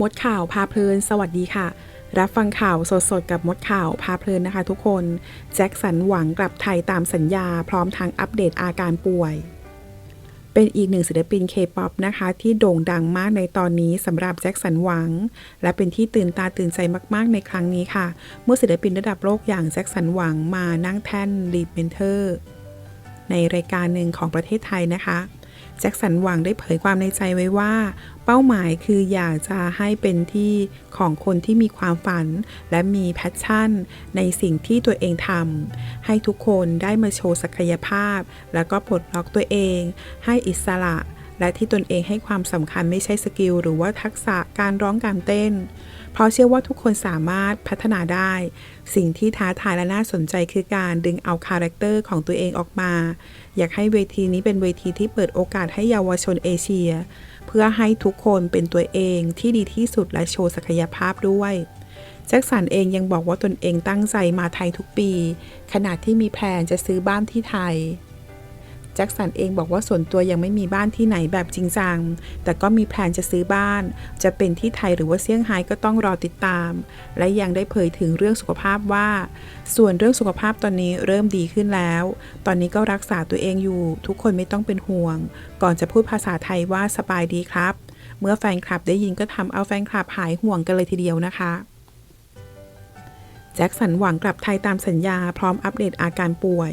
มดข่าวพาเพลิน สวัสดีค่ะ รับฟังข่าวสดๆ กับมดข่าวพาเพลินนะคะทุกคน แจ็คสันหวังกลับไทยตามสัญญาพร้อมทั้งอัปเดตอาการป่วย เป็นอีกหนึ่งศิลปินเคป๊อปนะคะ ที่โด่งดังมากในตอนนี้สำหรับแจ็คสันหวัง และเป็นที่ตื่นตาตื่นใจมากๆ ในครั้งนี้ค่ะ เมื่อศิลปินระดับโลกอย่างแจ็คสันหวังมานั่งแท่นลีดเมนเทอร์ในรายการหนึ่งของประเทศไทยนะคะ แจ็คสันหวังได้เผยความในใจไว้ว่า เป้าหมายคืออยากจะให้เป็นที่ของคนที่มีความฝัน และมีแพชชั่น ในสิ่งที่ตัวเองทำให้ทุกคนได้มาโชว์ศักยภาพ แล้วก็ปลดล็อกตัวเอง ให้อิสระ และที่ตนเองให้ความสำคัญไม่ใช่สกิลหรือว่าทักษะการร้องการเต้น เพราะเชื่อว่าทุกคนสามารถพัฒนาได้ สิ่งที่ท้าทายและน่าสนใจคือการดึงเอาคาแรคเตอร์ของตัวเองออกมา อยากให้เวทีนี้เป็นเวทีที่เปิดโอกาสให้เยาวชนเอเชีย เพื่อให้ทุกคนเป็นตัวเองที่ดีที่สุดและโชว์ศักยภาพด้วยแจ็คสันเองยังบอกว่าตนเองตั้งใจมาไทยทุกปี ขณะที่มีแพลนจะซื้อบ้านที่ไทย แจ็คสันเองบอกว่าส่วนตัวยังไม่มีบ้านที่ไหนแบบจริงจัง แต่ก็มีแพลนจะซื้อบ้าน จะเป็นที่ไทยหรือว่าเซี่ยงไฮ้ก็ต้องรอติดตาม และยังได้เผยถึงเรื่องสุขภาพว่า ส่วนเรื่องสุขภาพตอนนี้เริ่มดีขึ้นแล้ว ตอนนี้ก็รักษาตัวเองอยู่ ทุกคนไม่ต้องเป็นห่วง ก่อนจะพูดภาษาไทยว่าสบายดีครับ เมื่อแฟนคลับได้ยินก็ทำเอาแฟนคลับหายห่วงกันเลยทีเดียวนะคะแจ็คสันหวังกลับไทยตามสัญญาพร้อมอัปเดตอาการป่วย